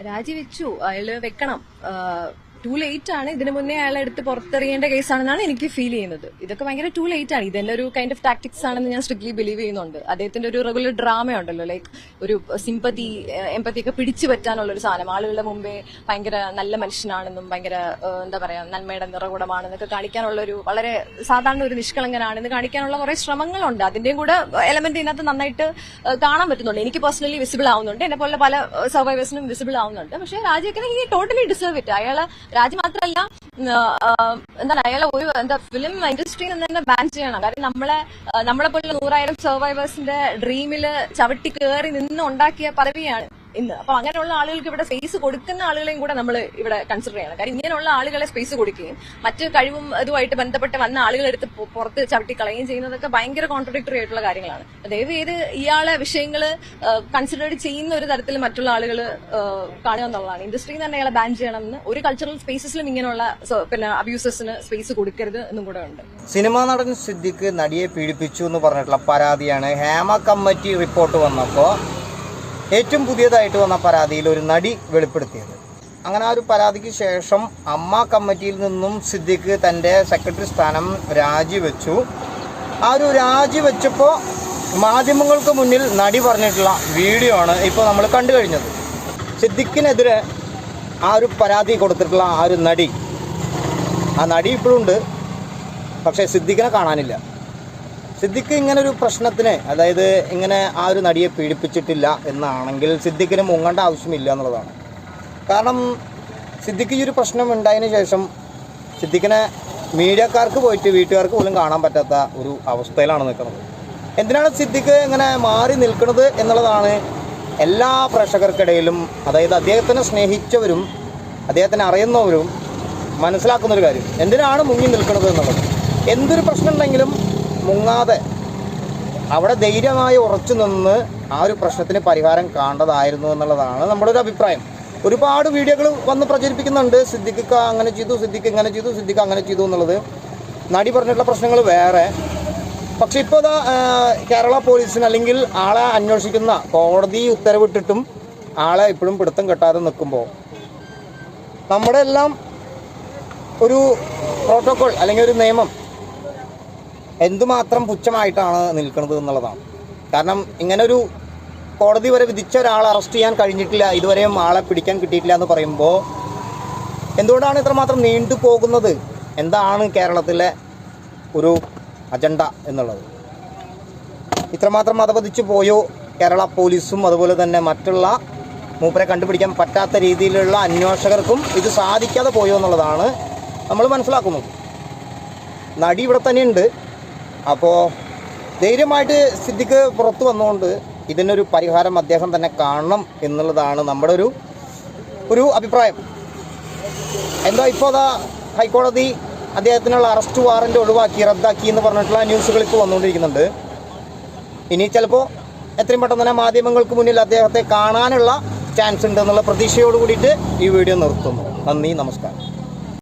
രാജിവെച്ചു. അയാൾ വെക്കണം. ടു ലേറ്റ് ആണ്. ഇതിനു മുന്നേ അയാളെ എടുത്ത് പുറത്തെറിയേണ്ട കേസാണെന്നാണ് എനിക്ക് ഫീൽ ചെയ്യുന്നത്. ഇതൊക്കെ ഭയങ്കര ടു ലേറ്റ് ആണ്. ഇതെന്നെ ഒരു കൈൻഡ് ഓഫ് ടാക്ടിക്സ് ആണെന്ന് ഞാൻ സ്ട്രിക്ട്ലി ബിലീവ് ചെയ്യുന്നുണ്ട്. അദ്ദേഹത്തിന്റെ ഒരു റെഗുലർ ഡ്രാമ ഉണ്ടല്ലോ ലൈക്ക് ഒരു സിമ്പതി എമ്പതി ഒക്കെ പിടിച്ചു പറ്റാനുള്ള ഒരു സാധനം. ആളുകളുടെ മുമ്പേ ഭയങ്കര നല്ല മനുഷ്യനാണെന്നും ഭയങ്കര എന്താ പറയാ നന്മയുടെ നിറകുടമാണെന്നൊക്കെ കാണിക്കാനുള്ള ഒരു വളരെ സാധാരണ ഒരു നിഷ്കളങ്കനാണെന്ന് കാണിക്കാനുള്ള കുറെ ശ്രമങ്ങളുണ്ട്. അതിന്റെയും കൂടെ എലമെന്റ് ഇതിനകത്ത് നന്നായിട്ട് കാണാൻ പറ്റുന്നുണ്ട്. എനിക്ക് പേഴ്സണലി വിസിബിൾ ആവുന്നുണ്ട്. എന്നെ പോലെ പല സർവൈവേഴ്സിനും വിസിബിൾ ആവുന്നുണ്ട്. പക്ഷേ രാജേക്കനെ ഈ ടോട്ടലി ഡിസേർവ് ഇറ്റ് അയാൾ രാജ് മാത്രമല്ല എന്താണ് അയാളെ ഒരു എന്താ ഫിലിം ഇൻഡസ്ട്രിയിൽ നിന്ന് തന്നെ ബാൻ ചെയ്യണം. കാരണം നമ്മളെ നമ്മളെ പോലുള്ള നൂറായിരം സർവൈവേഴ്സിന്റെ ഡ്രീമിൽ ചവിട്ടി കയറി നിന്ന് ഉണ്ടാക്കിയ പദവിയാണ് ഇന്ന്. അപ്പൊ അങ്ങനെയുള്ള ആളുകൾക്ക് ഇവിടെ സ്പേസ് കൊടുക്കുന്ന ആളുകളെയും കൂടെ നമ്മൾ ഇവിടെ കൺസിഡർ ചെയ്യണം. കാര്യം ഇങ്ങനെയുള്ള ആളുകളെ സ്പേസ് കൊടുക്കുകയും മറ്റ് കഴിവും അതുമായിട്ട് ബന്ധപ്പെട്ട് വന്ന ആളുകളെടുത്ത് പുറത്ത് ചവിട്ടി കളയുകയും ചെയ്യുന്നതൊക്കെ ഭയങ്കര കോൺട്രഡിക്ടറി ആയിട്ടുള്ള കാര്യങ്ങളാണ്. ദയവ് ചെയ്ത് ഇയാളെ വിഷയങ്ങൾ കൺസിഡർ ചെയ്യുന്ന ഒരു തരത്തിൽ മറ്റുള്ള ആളുകൾ കാണുക എന്നുള്ളതാണ്. ഇൻഡസ്ട്രി തന്നെ അയാളെ ബാൻ ചെയ്യണമെന്ന് ഒരു കൾച്ചറൽ സ്പേസസിലും ഇങ്ങനെയുള്ള പിന്നെ അബ്യൂസസിന് സ്പേസ് കൊടുക്കരുത് എന്നും കൂടെ ഉണ്ട്. സിനിമാ നടൻ സിദ്ധിക്ക് നടിയെ പീഡിപ്പിച്ചു എന്ന് പറഞ്ഞിട്ടുള്ള പരാതിയാണ് ഹേമ കമ്മിറ്റി റിപ്പോർട്ട് വന്നപ്പോൾ ഏറ്റവും പുതിയതായിട്ട് വന്ന പരാതിയിൽ ഒരു നടി വെളിപ്പെടുത്തിയത്. അങ്ങനെ ആ ഒരു പരാതിക്ക് ശേഷം അമ്മ കമ്മിറ്റിയിൽ നിന്നും സിദ്ദിഖ് തന്റെ സെക്രട്ടറി സ്ഥാനം രാജിവെച്ചു. ആ ഒരു രാജിവെച്ചപ്പോൾ മാധ്യമങ്ങൾക്ക് മുന്നിൽ നടി പറഞ്ഞിട്ടുള്ള വീഡിയോ ആണ് ഇപ്പോൾ നമ്മൾ കണ്ടു കഴിഞ്ഞത്. സിദ്ദിഖിനെതിരെ ആ ഒരു പരാതി കൊടുത്തിട്ടുള്ള ആ ഒരു നടി ആ നടി ഇപ്പോഴും ഉണ്ട് പക്ഷേ സിദ്ദിഖിനെ കാണാനില്ല. സിദ്ദിഖ് ഇങ്ങനെ ഒരു പ്രശ്നത്തിന് അതായത് ഇങ്ങനെ ആ ഒരു നടിയെ പീഡിപ്പിച്ചിട്ടില്ല എന്നാണെങ്കിൽ സിദ്ദിഖിന് മുങ്ങേണ്ട ആവശ്യമില്ല എന്നുള്ളതാണ്. കാരണം സിദ്ദിഖ് ഈ ഒരു പ്രശ്നം ഉണ്ടായതിനു ശേഷം സിദ്ദിഖിനെ മീഡിയക്കാർക്ക് പോയിട്ട് വീട്ടുകാർക്ക് പോലും കാണാൻ പറ്റാത്ത ഒരു അവസ്ഥയിലാണ് നിൽക്കുന്നത്. എന്തിനാണ് സിദ്ദിഖ് ഇങ്ങനെ മാറി നിൽക്കുന്നത് എന്നുള്ളതാണ് എല്ലാ പ്രേക്ഷകർക്കിടയിലും അതായത് അദ്ദേഹത്തിനെ സ്നേഹിച്ചവരും അദ്ദേഹത്തിനെ അറിയുന്നവരും മനസ്സിലാക്കുന്നൊരു കാര്യം. എന്തിനാണ് മുങ്ങി നിൽക്കുന്നത് എന്നുള്ളത്? എന്തൊരു പ്രശ്നം ഉണ്ടെങ്കിലും മുങ്ങാതെ അവിടെ ധൈര്യമായി ഉറച്ചു നിന്ന് ആ ഒരു പ്രശ്നത്തിന് പരിഹാരം കാണേണ്ടതായിരുന്നു എന്നുള്ളതാണ് നമ്മുടെ ഒരു അഭിപ്രായം. ഒരുപാട് വീഡിയോകൾ വന്ന് പ്രചരിപ്പിക്കുന്നുണ്ട്. സിദ്ദിഖ് അങ്ങനെ ചെയ്തു സിദ്ദിഖ് ഇങ്ങനെ ചെയ്തു സിദ്ദിഖ് അങ്ങനെ ചെയ്തു എന്നുള്ളത് നടി പറഞ്ഞിട്ടുള്ള പ്രശ്നങ്ങൾ വേറെ. പക്ഷെ ഇപ്പോൾ കേരള പോലീസിന് അല്ലെങ്കിൽ ആളെ അന്വേഷിക്കുന്ന കോടതി ഉത്തരവിട്ടിട്ടും ആളെ ഇപ്പോഴും പിടുത്തം കെട്ടാതെ നിൽക്കുമ്പോൾ നമ്മുടെ എല്ലാം ഒരു പ്രോട്ടോകോൾ അല്ലെങ്കിൽ ഒരു നിയമം എന്തുമാത്രം പുച്ഛമായിട്ടാണ് നിൽക്കുന്നത് എന്നുള്ളതാണ്. കാരണം ഇങ്ങനൊരു കോടതി വരെ വിധിച്ച ഒരാളെ അറസ്റ്റ് ചെയ്യാൻ കഴിഞ്ഞിട്ടില്ല ഇതുവരെയും ആളെ പിടിക്കാൻ കിട്ടിയിട്ടില്ല എന്ന് പറയുമ്പോൾ എന്തുകൊണ്ടാണ് ഇത്രമാത്രം നീണ്ടു പോകുന്നത്? എന്താണ് കേരളത്തിലെ ഒരു അജണ്ട എന്നുള്ളത്? ഇത്രമാത്രം മതപതിച്ചു പോയോ കേരള പോലീസും അതുപോലെ തന്നെ മറ്റുള്ള മൂപ്പരെ കണ്ടുപിടിക്കാൻ പറ്റാത്ത രീതിയിലുള്ള അന്വേഷകർക്കും ഇത് സാധിക്കാതെ പോയോ എന്നുള്ളതാണ് നമ്മൾ മനസ്സിലാക്കുന്നത്. നടി ഇവിടെ തന്നെയുണ്ട്. അപ്പോൾ ധൈര്യമായിട്ട് സിദ്ദിഖ് പുറത്തു വന്നുകൊണ്ട് ഇതിനൊരു പരിഹാരം അദ്ദേഹം തന്നെ കാണണം എന്നുള്ളതാണ് നമ്മുടെ ഒരു ഒരു അഭിപ്രായം. എന്താ ഇപ്പോൾ അതാ ഹൈക്കോടതി അദ്ദേഹത്തിനുള്ള അറസ്റ്റ് വാറന്റ് ഒഴിവാക്കി റദ്ദാക്കി എന്ന് പറഞ്ഞിട്ടുള്ള ന്യൂസുകൾ ഇപ്പോൾ വന്നുകൊണ്ടിരിക്കുന്നുണ്ട്. ഇനി ചിലപ്പോൾ എത്രയും പെട്ടെന്ന് തന്നെ മാധ്യമങ്ങൾക്ക് മുന്നിൽ അദ്ദേഹത്തെ കാണാനുള്ള ചാൻസ് ഉണ്ട് എന്നുള്ള പ്രതീക്ഷയോട് കൂടിയിട്ട് ഈ വീഡിയോ നിർത്തുന്നു. നന്ദി നമസ്കാരം.